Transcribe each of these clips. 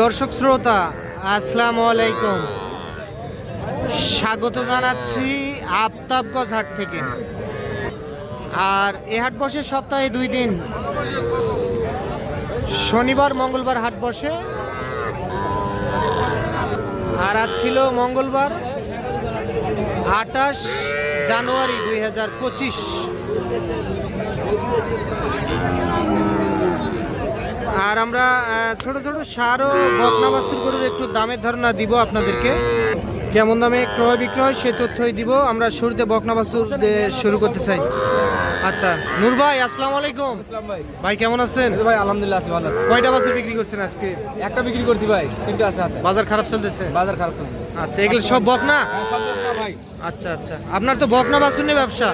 দর্শক শ্রোতা, আসসালামু আলাইকুম। স্বাগত জানাচ্ছি আফতাবগঞ্জ হাট থেকে। আর এ হাট বসে সপ্তাহে দুই দিন। শনিবার, মঙ্গলবার হাট বসে। আর আজ ছিল মঙ্গলবার, আঠাশ জানুয়ারি দুই হাজার পঁচিশ। আর আমরা ছোট ছোট সার ও বকনা বাছুর গরুর একটু দামের ধারণা দিব আপনাদেরকে। কেমন দামে ক্রয় বিক্রয় সে তথ্যই দিব। আমরা শুরুতে বকনা বাছুর শুরু করতে চাই। আচ্ছা নূর ভাই আসসালামু আলাইকুম। ভাই ভাই কেমন আছেন? ভাই আলহামদুলিল্লাহ আছি ভালো আছি। কয়টা বাছুর বিক্রি করছেন আজকে? একটা বিক্রি করছি ভাই তিনটা আছে হাতে। বাজার খারাপ চলতেছে? বাজার খারাপ চলছে আচ্ছা এগুলো সব বকনা? হ্যাঁ, সব লোক না ভাই। আচ্ছা আচ্ছা। আপনার তো বকনা বাছুর নিয়ে ব্যবসা।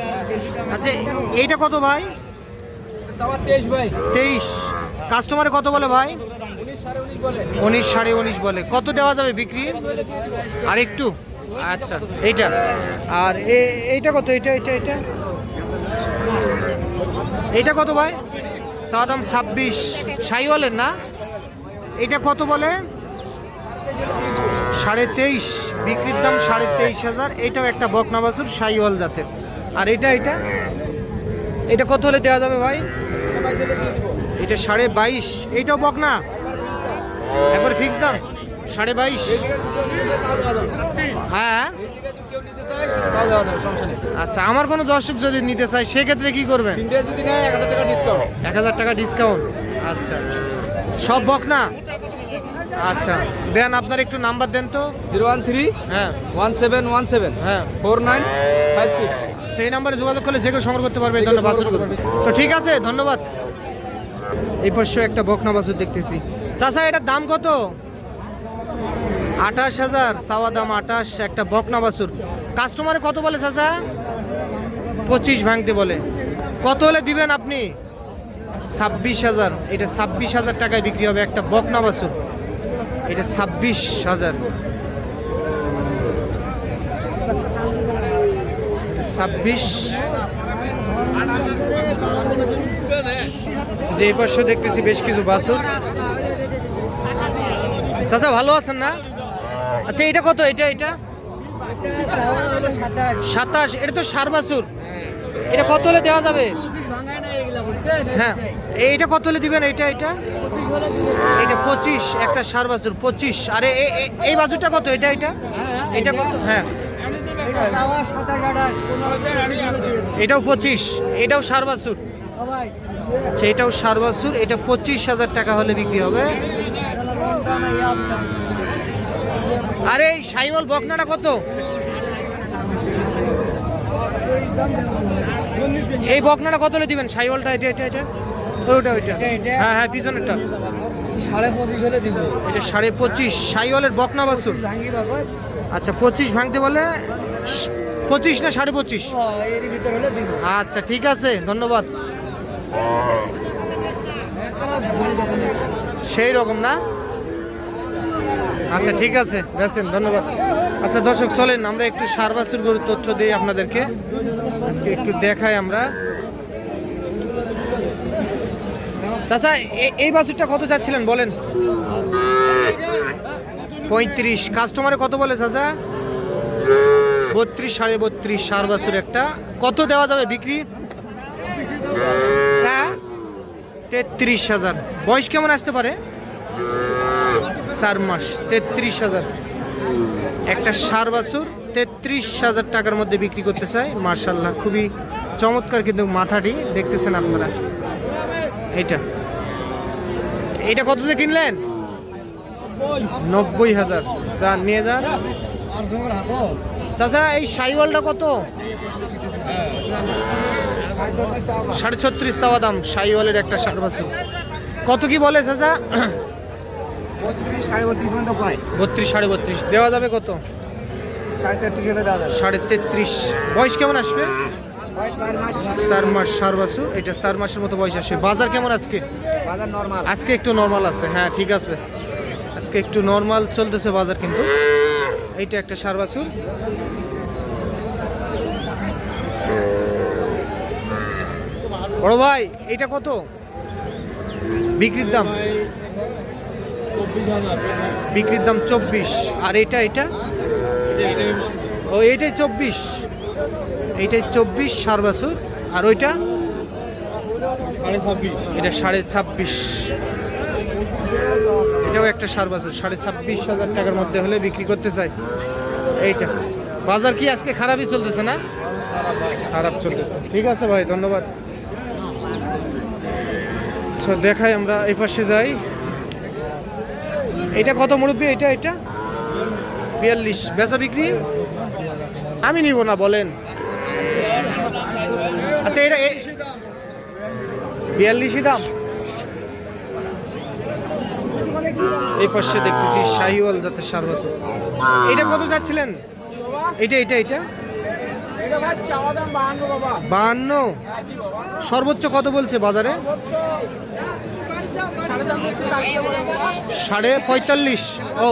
আচ্ছা এইটা কত ভাই? তেইশ ভাই। তেইশ। কাস্টমারে কত বলে ভাই? উনিশ সাড়ে উনিশ বলে। কত দেওয়া যাবে বিক্রি? আর একটু? আচ্ছা এইটা। আর এইটা কত? এটা এটা এটা এইটা কত ভাই? সাদাম ছাব্বিশ। সাইওয়ালের না? এটা কত বলে? সাড়ে তেইশ। বিক্রির দাম সাড়ে তেইশ হাজার। এটাও একটা বকনা বাছুর, সাইওয়াল জাতের। আর এটা এটা এটা কত হলে দেওয়া যাবে ভাই? এটা সাড়ে বাইশ। এইটাও বক না? একবার ফিক্স দাম সাড়ে বাইশ। হ্যাঁ নেই। আচ্ছা আমার কোনো দর্শক যদি নিতে চায় সেক্ষেত্রে কি করবেন? এক হাজার টাকা ডিসকাউন্ট আচ্ছা। সব বক না? আচ্ছা। দেন আপনার একটু নাম্বার দেন তো। 013 হ্যাঁ। 1717 হ্যাঁ। 4956 সেই নাম্বারে যোগাযোগ করলে যে কেউ সংগ্রহ করতে পারবে বাছুর তো ঠিক আছে ধন্যবাদ। এই পাশে একটা বকনা বাছুর দেখতেছি। চাচা, এটার দাম কত? আঠাশ হাজার, চাওয়া দাম আঠাশ, একটা বকনা বাছুর কাস্টমারে কত বলে চাচা? পঁচিশ ভাঙতে বলে। কত হলে দিবেন আপনি? ছাব্বিশ হাজার। এটা ছাব্বিশ হাজার টাকায় বিক্রি হবে একটা বকনা বাছুর এটা ছাব্বিশ হাজার। ছাব্বিশ। যে পাশে দেখতেছি বেশ কিছু বাছুর চাচা, ভালো আছেন না? আচ্ছা এটা কত? এটা এটা? সাতাশ। এটা তো সার বাছুর। এটা কত হলে দেওয়া যাবে? হ্যাঁ এইটা কত হলে দিবেন? এইটা এটা এটা পঁচিশ, একটা সার বাছুর, পঁচিশ। আরে এই বাছুরটা কত? এটা এটা? এটা কত? হ্যাঁ। এটাও পঁচিশ। এটাও সার বাছুর। আচ্ছা এটাও সার বাছুর এটা পঁচিশ হাজার টাকা হলে বিক্রি হবে। আরে এই সাইওয়াল বকনাটা কত? এই বকনাটা কত হলে দিবেন? সাইওয়ালটা এটা এটা এটা? ওইটা ওইটা? হ্যাঁ হ্যাঁ পিছনেরটা। সাড়ে পঁচিশ হলে দিব। এটা সাড়ে পঁচিশ। সাইওয়ালের বকনা বাছুর আচ্ছা পঁচিশ ভাঙতে বলে পঁচিশ না সাড়ে পঁচিশ? আচ্ছা ঠিক আছে ধন্যবাদ। সেই রকম না? আচ্ছা ঠিক আছে বেছেন ধন্যবাদ। আচ্ছা দর্শক, চলেন, আমরা একটু সারবাসুর গরুর তথ্য দিই আপনাদেরকে। আজকে একটু দেখাই আমরা। চাচা এই বাসুরটা কত চাচ্ছিলেন, বলেন? পঁয়ত্রিশ। কাস্টমারে কত বলে, চাচা? বত্রিশ, সাড়ে বত্রিশ, সার বাছুর একটা। কত দেওয়া যাবে বিক্রি? তেত্রিশ হাজার। বয়স কেমন আসতে পারে? চার মাস, তেত্রিশ হাজার। একটা সার বাছুর তেত্রিশ হাজার টাকার মধ্যে বিক্রি করতে চাই মার্শাল্লাহ খুবই চমৎকার কিন্তু মাথাটি, দেখতেছেন আপনারা। এটা এইটা কত দিয়ে কিনলেন? নব্বই হাজার। যা, নিয়ে যান। চাচা, এই সাইওয়ালটা কত? সাড়ে ছত্রিশ চাওয়া দাম সাইওয়ালের একটা ষাট বছর কত কি বলে চাচা? বত্রিশ সাড়ে বত্রিশ দেওয়া যাবে কত? সাড়ে তেত্রিশ বয়স কেমন আসবে? চার মাস। চার বছর এটা চার মাসের মতো বয়স আসবে। বাজার কেমন আজকে? বাজার নর্মাল আজকে একটু নর্মাল আছে। হ্যাঁ ঠিক আছে। আজকে একটু নর্মাল চলতেছে বাজার কিন্তু। এইটা একটা সার বাছুর বড় ভাই এটা কত? বিক্রির দাম? বিক্রির দাম চব্বিশ। আর এটা এটা? ও, এইটাই চব্বিশ। এইটাই চব্বিশ সার বাছুর। আর ওইটা? এটা সাড়ে ছাব্বিশ। এটাও একটা সার বাছুর, সাড়ে ছাব্বিশ হাজার টাকার মধ্যে হলে বিক্রি করতে চাই। এইটা। বাজার কি আজকে খারাপই চলতেছে না? খারাপ চলতেছে। ঠিক আছে ভাই, ধন্যবাদ। আচ্ছা দেখাই আমরা, এই পাশে যাই। এটা কত মুরব্বী? এটা এটা? বিয়াল্লিশ। বেচা বিক্রি? আমি নিব না, বলেন। আচ্ছা এটা বিয়াল্লিশই দাম। এই পাশে দেখতেছি শাহিওয়াল জাতের সার এটা কত যাচ্ছিলেন? এটা এটা এটা? বাহান্ন। সর্বোচ্চ কত বলছে বাজারে? সাড়ে পঁয়তাল্লিশ। ও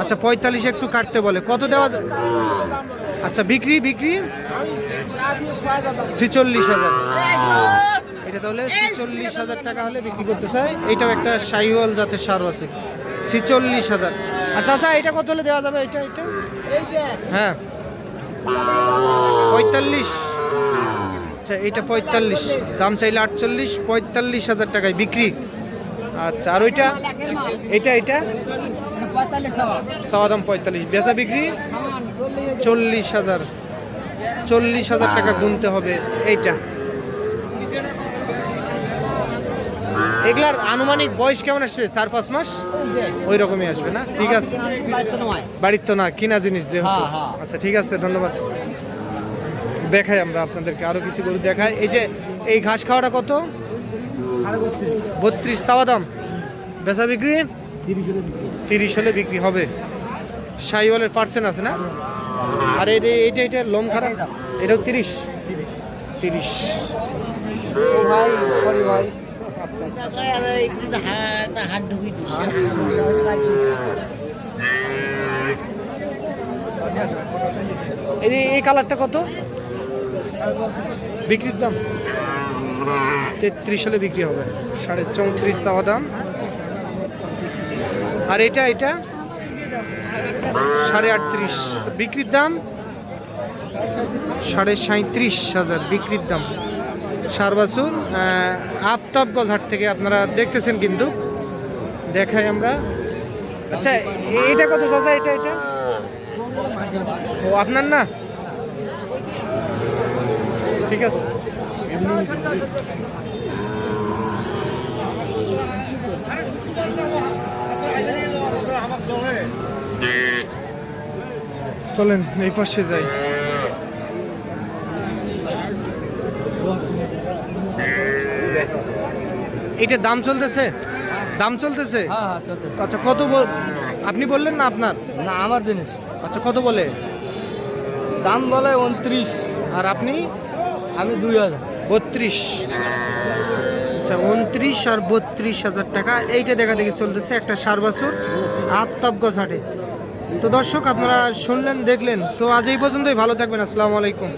আচ্ছা পঁয়তাল্লিশ একটু কাটতে বলে। কত দেওয়া আচ্ছা বিক্রি বিক্রি? ছিচল্লিশ হাজার। এটা তাহলে ছিচল্লিশ হাজার টাকা হলে বিক্রি করতে চাই। এটাও একটা শাহিওয়াল জাতের সার আছে। ছিচল্লিশ হাজার। আচ্ছা আচ্ছা এটা কত হলে দেওয়া যাবে? এটা এটা? হ্যাঁ। পঁয়তাল্লিশ। আচ্ছা এইটা পঁয়তাল্লিশ। দাম চাইলে আটচল্লিশ, পঁয়তাল্লিশ হাজার টাকায় বিক্রি। আচ্ছা আর ওইটা? এটা এটা? সাওয়া দাম পঁয়তাল্লিশ। বেচা বিক্রি? চল্লিশ হাজার। চল্লিশ হাজার টাকা গুনতে হবে। এইটা। এগুলার আনুমানিক বয়স কেমন আসবে? চার পাঁচ মাস? ওই রকমই আসবে না? ঠিক আছে। বাড়ির তো না কিনা জিনিস যে হ্যাঁ, হ্যাঁ। আচ্ছা ঠিক আছে ধন্যবাদ। দেখাই আমরা আপনাদেরকে আরও কিছু গরু দেখাই। এই যে এই ঘাস খাওয়াটা কত? বত্রিশ। চাওয়া দাম? বেচা বিক্রি? তিরিশ হলে বিক্রি হবে। শাহিওয়ালের পার্সেন্ট আছে না? আর এইটা এইটা লোম খারাপ এটাও তিরিশ? তিরিশ। ভাই সরি ভাই। এই এই কালারটা কত? বিক্রির দাম? তেত্রিশ হলে বিক্রি হবে। সাড়ে চৌত্রিশ চাওয়া দাম। আর এটা এটা? সাড়ে আটত্রিশ। বিক্রির দাম? সাড়ে সাঁত্রিশ হাজার। বিক্রির দাম। সার বাছুর আফতাবগঞ্জ হাট থেকে আপনারা দেখতেছেন কিন্তু। দেখাই আমরা। আচ্ছা এইটা কত চাচা এটা এটা? ও, আপনার না? ঠিক আছে। চলেন, এই পাশে যাই। এটা দাম চলতেছে? দাম চলতেছে? হ্যাঁ হ্যাঁ আচ্ছা কত বল- আপনি বললেন না আপনার? না আমার জিনিস। আচ্ছা কত বলে? দাম বলে উনত্রিশ। আর আপনি? আমি দুই হাজার। বত্রিশ। আচ্ছা উনত্রিশ আর বত্রিশ হাজার টাকা। এইটা দেখা দেখি চলতেছে একটা সার বাছুর আফতাবগঞ্জ হাটে। তো দর্শক আপনারা শুনলেন দেখলেন। তো আজ এই পর্যন্তই। ভালো থাকবেন। আসসালামু আলাইকুম।